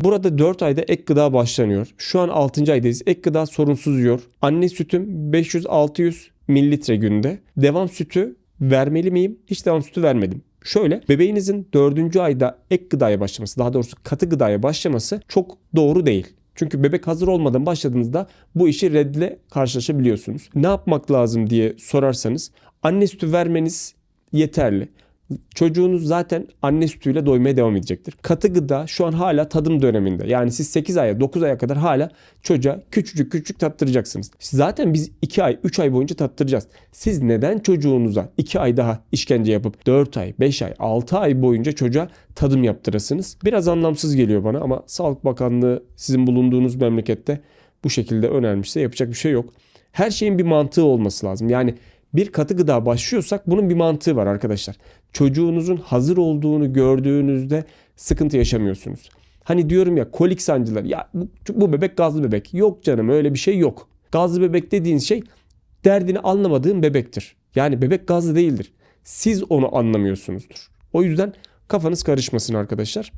Burada 4 ayda ek gıda başlanıyor. Şu an 6. aydayız. Ek gıda sorunsuz yiyor. Anne sütüm 500-600 mililitre günde. Devam sütü vermeli miyim? Hiç devam sütü vermedim. Şöyle bebeğinizin 4. ayda ek gıdaya başlaması daha doğrusu katı gıdaya başlaması çok doğru değil. Çünkü bebek hazır olmadan başladığınızda bu işi redle karşılaşabiliyorsunuz. Ne yapmak lazım diye sorarsanız anne sütü vermeniz yeterli. Çocuğunuz zaten anne sütüyle doymaya devam edecektir. Katı gıda şu an hala tadım döneminde. Yani siz 8 aya 9 aya kadar hala çocuğa küçücük küçük tattıracaksınız. Zaten biz 2 ay 3 ay boyunca tattıracağız. Siz neden çocuğunuza 2 ay daha işkence yapıp 4 ay 5 ay 6 ay boyunca çocuğa tadım yaptırasınız? Biraz anlamsız geliyor bana ama Sağlık Bakanlığı sizin bulunduğunuz memlekette bu şekilde önermişse yapacak bir şey yok. Her şeyin bir mantığı olması lazım. Yani bir katı gıda başlıyorsak bunun bir mantığı var arkadaşlar. Çocuğunuzun hazır olduğunu gördüğünüzde sıkıntı yaşamıyorsunuz. Hani diyorum ya kolik sancıları ya bu, bu bebek gazlı bebek. Yok canım öyle bir şey yok. Gazlı bebek dediğin şey derdini anlamadığın bebektir. Yani bebek gazlı değildir. Siz onu anlamıyorsunuzdur. O yüzden kafanız karışmasın arkadaşlar.